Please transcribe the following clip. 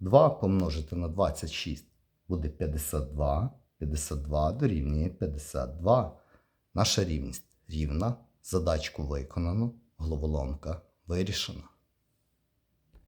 2 помножити на 26 буде 52, 52 дорівнює 52. Наша рівність рівна, задачку виконано, головоломка вирішена.